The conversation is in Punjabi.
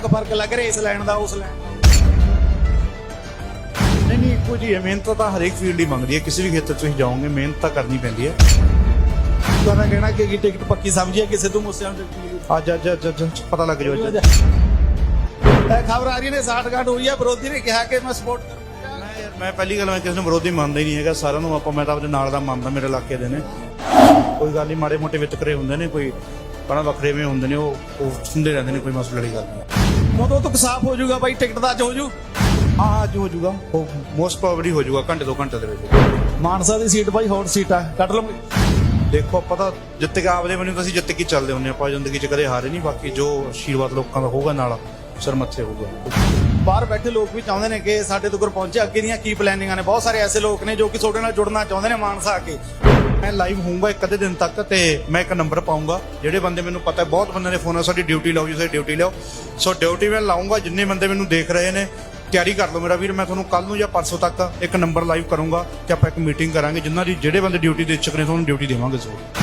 ਕਿੰਨਾ ਕੁ ਫ਼ਰਕ ਲੱਗ ਰਿਹਾ ਇਸ ਲੈਣ ਦਾ ਉਸ ਦਾ? ਨਹੀਂ ਨਹੀਂ ਇੱਕੋ ਜੀ ਹੈ। ਮਿਹਨਤ ਤਾਂ ਹਰੇਕ ਫੀਲਡ ਹੀ ਮੰਗਦੀ ਹੈ। ਕਿਸੇ ਵੀ ਖੇਤਰ 'ਚ ਤੁਸੀਂ ਜਾਓਗੇ ਮਿਹਨਤ ਤਾਂ ਕਰਨੀ ਪੈਂਦੀ ਹੈ। ਤੁਹਾਨੂੰ ਕਹਿਣਾ ਕਿ ਟਿਕਟ ਪੱਕੀ ਸਮਝੀ ਹੈ ਕਿਸੇ ਤੋਂ ਮੁੱਸਿਆਂ ਨੂੰ? ਟਿਕਟ ਮਿਲੀ ਅੱਜ ਅੱਜ ਅੱਜ ਅੱਜ ਪਤਾ ਲੱਗ ਜਾਓ ਅੱਜ। ਇਹ ਖਬਰ ਆ ਰਹੀ ਨੇ ਸਾਠਗਾਂਠ ਹੋਈ ਹੈ। ਵਿਰੋਧੀ ਨੇ ਕਿਹਾ ਕਿ ਮੈਂ ਸਪੋਰਟ ਕਰੂੰਗਾ ਮੈਂ ਯਾਰ ਮੈਂ ਪਹਿਲੀ ਗੱਲ ਮੈਂ ਕਿਸੇ ਨੂੰ ਵਿਰੋਧੀ ਮੰਨਦਾ ਹੀ ਨਹੀਂ ਹੈਗਾ। ਸਾਰਿਆਂ ਨੂੰ ਆਪਾਂ ਮੈਂ ਤਾਂ ਆਪਣੇ ਨਾਲ ਦਾ ਮੰਨਦਾ ਮੇਰੇ ਇਲਾਕੇ ਦੇ ਨੇ। ਕੋਈ ਗੱਲ ਨਹੀਂ ਮਾੜੇ ਮੋਟੇ ਵਿਤਕਰੇ ਹੁੰਦੇ ਨੇ ਕੋਈ ਪਣਾ ਵੱਖਰੇਵੇਂ ਹੁੰਦੇ ਨੇ ਉਹ ਉਹ ਸੁਣਦੇ ਰਹਿੰਦੇ ਨੇ ਕੋਈ ਮਸਲੇ ਵਾਲੀ ਗੱਲ ਨਹੀਂ। ਉਦੋਂ ਤੱਕ ਸਾਫ਼ ਹੋ ਜਾਊਗਾ ਬਾਈ ਟਿਕਟ ਦਾ ਅੱਜ ਹੋ ਜੂ। ਹਾਂ ਅੱਜ ਹੋ ਜਾਊਗਾ ਮੋਸਟ ਪ੍ਰੋਬਬਲੀ ਹੋ ਜਾਊਗਾ ਘੰਟੇ ਦੋ ਘੰਟੇ ਦੇ ਵਿੱਚ। ਮਾਨਸਾ ਦੀ ਸੀਟ ਬਾਈ ਹੌਟ ਸੀਟ ਆ ਕੱਢ ਲਵਾਂਗੇ ਦੇਖੋ ਆਪਾਂ ਤਾਂ ਜਿੱਤ ਕੇ ਆਪਦੇ ਮੈਨੂੰ ਤਾਂ ਅਸੀਂ ਜਿੱਤ ਕੇ ਚੱਲਦੇ ਹੁੰਨੇ ਆਪਾਂ ਜ਼ਿੰਦਗੀ 'ਚ ਕਦੇ ਹਾਰੇ ਨਹੀਂ ਬਾਕੀ ਜੋ ਆਸ਼ੀਰਵਾਦ ਲੋਕਾਂ ਦਾ ਹੋਊਗਾ ਨਾਲ। ਸਿਰ, ਮੱਥੇ ਹੋਊਗਾ। ਬਾਹਰ ਬੈਠੇ ਲੋਕ ਵੀ ਚਾਹੁੰਦੇ ਨੇ ਕਿ ਸਾਡੇ ਤੋਂ ਪਹੁੰਚੇ। ਅੱਗੇ ਦੀਆਂ ਕੀ ਪਲੈਨਿੰਗਾਂ ਨੇ? ਬਹੁਤ ਸਾਰੇ ਐਸੇ ਲੋਕ ਨੇ ਜੋ ਕਿ ਤੁਹਾਡੇ ਨਾਲ ਜੁੜਨਾ ਚਾਹੁੰਦੇ ਨੇ ਮਾਨਸਾ ਆ ਕੇ। ਮੈਂ ਲਾਈਵ ਹੋਊਂਗਾ ਇੱਕ ਅੱਧੇ ਦਿਨ ਤੱਕ ਤੇ ਮੈਂ ਇੱਕ ਨੰਬਰ ਪਾਉਂਗਾ ਜਿਹੜੇ ਬੰਦੇ ਮੈਨੂੰ ਪਤਾ, ਬਹੁਤ ਬੰਦੇ ਨੇ ਫੋਨ ਆ, ਸਾਡੀ ਡਿਊਟੀ ਲਾਓ ਜੀ, ਸਾਡੀ ਡਿਊਟੀ ਲਾਓ ਸੋ ਡਿਊਟੀ ਮੈਂ ਲਾਉਂਗਾ ਜਿੰਨੇ ਬੰਦੇ ਮੈਨੂੰ ਦੇਖ ਰਹੇ ਨੇ, ਤਿਆਰੀ ਕਰ ਲਓ ਮੇਰਾ ਵੀਰ। ਮੈਂ ਤੁਹਾਨੂੰ ਕੱਲ ਨੂੰ ਜਾਂ ਪਰਸੋਂ ਤੱਕ ਇੱਕ ਨੰਬਰ ਲਾਈਵ ਕਰੂੰਗਾ ਤੇ ਆਪਾਂ ਇੱਕ ਮੀਟਿੰਗ ਕਰਾਂਗੇ ਜਿਨ੍ਹਾਂ ਦੀ ਜਿਹੜੇ ਬੰਦੇ ਡਿਊਟੀ ਦੇ ਇੱਛੁਕ ਨੇ, ਤੁਹਾਨੂੰ ਡਿਊਟੀ ਦੇਵਾਂਗੇ ਜ਼ਰੂਰ।